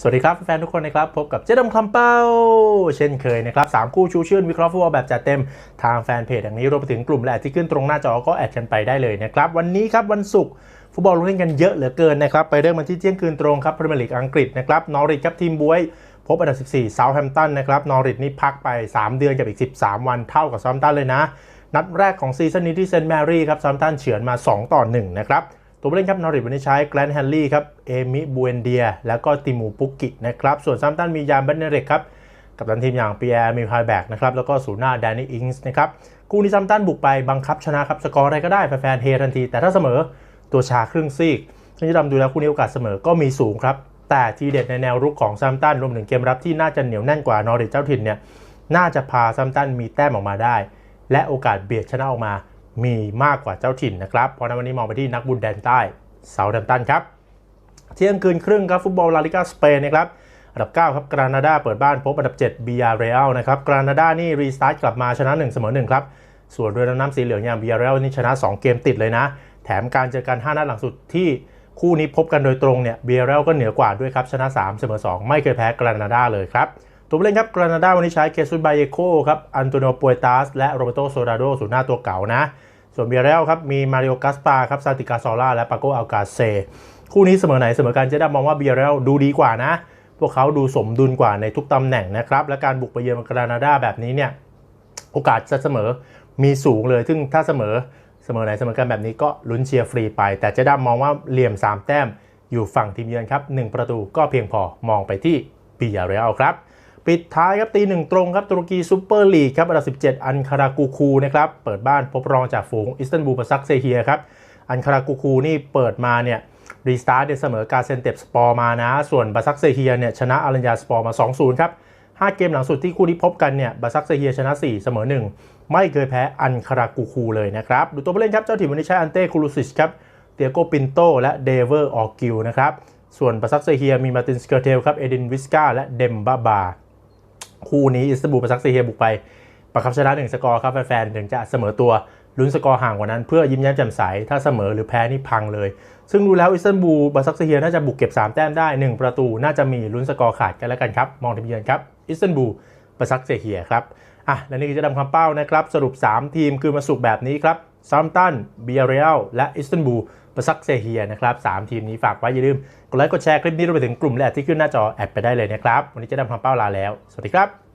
สวัสดีครับ แฟนทุกคนนะครับ พบกับเจ๊ดำคำเป้า เช่นเคยนะครับสามคู่ชูชื่นวิเคราะห์ฟุตบอลแบบจัดเต็มทางแฟนเพจอย่างนี้รวมไปถึงกลุ่มและที่ขึ้นตรงหน้าจอก็แอดกันไปได้เลยนะครับ วันนี้ครับวันศุกร์ฟุตบอลลงเล่นกันเยอะเหลือเกินนะครับ ไปเริ่มกันที่เที่ยงคืนตรงครับพรีเมียร์ลีกอังกฤษนะครับนอริทครับทีมบวยพบอันดับ 14เซาท์แฮมป์ตันนะครับนอริทนี่พักไป 3 เดือนกับอีก 13 วันเท่ากับเซาท์แฮมป์ตันเลยนะ นัดแรกของซีซั่นนี้ที่เซนต์แมรี่ครับเซาท์แฮมป์ตันเฉือนมา 2 ต่อ 1 นะครับ ตัวผู้เล่นครับนอริทวันนี้ใช้แกลนแฮนลี่ครับเอมิบูเอนเดีย แล้วก็ติมูปุกกินะครับ ส่วนซัมตันมียานเบนเนเรกครับกับตันทีมอย่างปีแอร์มิลไฮแบกนะครับแล้วก็ศูนย์หน้าแดนนี่อิงส์นะครับคู่นี้ซัมตันบุกไปบังคับชนะครับสกอร์อะไรก็ได้แฟนๆเฮทันที แต่ถ้าเสมอตัวชาครึ่งซีกซึ่งจะดำดูแล้วคู่นี้โอกาสเสมอก็มีสูงครับแต่ทีเด็ดในแนวรุกของซัมตันรวมถึงเกมรับที่น่าจะเหนียวแน่นกว่านอริทเจ้าถิ่นเนี่ยน่าจะพาซัมตันมีแต้มออกมาได้ และโอกาสเบียดชนะออกมา มีมากกว่าเจ้าถิ่นนะครับ เพราะนั้นวันนี้มองไปที่นักบุญแดนใต้เซาท์แฮมป์ตันครับเที่ยงคืนครึ่งครับฟุตบอลลาลิกาสเปนนะครับอันดับ 9 ครับกรานาดาเปิดบ้านพบอันดับ 7บียาเรอัลนะครับกรานาดานี่รีสตาร์ทกลับมาชนะ1เสมอ1ครับส่วนเรือดำน้ำสีเหลืองอย่างบียาเรอัลนี่ชนะ 2 เกมติดเลยนะ แถมการเจอกัน 5 นัดหลังสุดที่คู่นี้พบกันโดยตรงเนี่ยบียาเรอัลก็เหนือกว่าด้วยครับชนะ 3 เสมอ 2 ไม่เคยแพ้กรานาดาเลยครับตัวผู้เล่นครับกรานาดาวันนี้ใช้เคซุสบาเยโคครับอันโตนิโอปวยตาสและโรเบโตโซราโดศูนหน้าตัวเก่านะ ส่วนเบียเรลครับมีมาริโอกัสปาครับซาติกาซอล่าและปาโกอัลกาเซคู่นี้เสมอไหนเสมอกันเจได้มองว่าเบียเรลดูดีกว่านะ พวกเขาดูสมดุลกว่าในทุกตำแหน่งนะครับและการบุกไปเยือนกรานาดาแบบนี้เนี่ยโอกาสจะเสมอมีสูงเลย ซึ่งถ้าเสมอเสมอไหนเสมอกันแบบนี้ก็ลุ้นเชียร์ฟรีไป แต่เจะดำมองว่าเหลี่ยม 3 แต้มอยู่ฝั่งทีมเยือนครับ1ประตูก็เพียงพอมองไปที่บียาเรลครับ ปิดท้ายครับตีหนึ่งตรงครับตุรกีซูเปอร์ลีกครับอันดับ 17 อันคารากูคูนะครับเปิดบ้านพบรองจากฝูงอิสตันบูลปาซักเซเฮียครับอันคารากูคูนี่เปิดมาเนี่ยรีสตาร์ทเสมอกาเซนเตปสปอร์มานะ ส่วนบาซักเซเฮียเนี่ยชนะอารัญญาสปอร์มา 2-0 ครับ 5 เกมหลังสุดที่คู่นี้พบกันเนี่ยบาซักเซเฮียชนะ 4 เสมอ 1 ไม่เคยแพ้อันคารากูคูเลยนะครับ ดูตัวผู้เล่นครับ เจ้าถิ่นวันนี้ใช้อันเต้คูลูซิชครับเตียโกปินโตและเดเวอร์ออกิลนะครับส่วนบาซักเซเฮียมีมาตินสเกอร์เทลครับเอดินวิสกาและเดมบาบา คู่นี้อิสตันบูลปาซักเซเฮียบุกไป ประคับชนะหนึ่งสกอร์ครับแฟนๆถึงจะเสมอตัวลุ้นสกอร์ห่างกว่านั้นเพื่อยิ้มแย้มแจ่มใส ถ้าเสมอหรือแพ้นี่พังเลย ซึ่งดูแล้วอิสตันบูลปาซักเฮียน่าจะบุกเก็บ 3 แต้มได้ 1 ประตูน่าจะมีลุ้นสกอร์ขาดกันแล้วกันครับ มองทีมเยือนครับอิสตันบูลปาซักเซเฮียครับอะและนี่คือจะดำคำเป้านะครับ สรุป 3 ทีมคือมาสุกแบบนี้ครับซัมตันเบียเรียลและอิสตันบูล ปาซักเซเฮียนะครับสามทีมนี้ฝากไว้อย่าลืมกดไลค์กดแชร์คลิปนี้รวมไปถึงกลุ่มแอดที่ขึ้นหน้าจอแอดไปได้เลยนะครับ วันนี้จะดำคำเป้าลาแล้ว สวัสดีครับ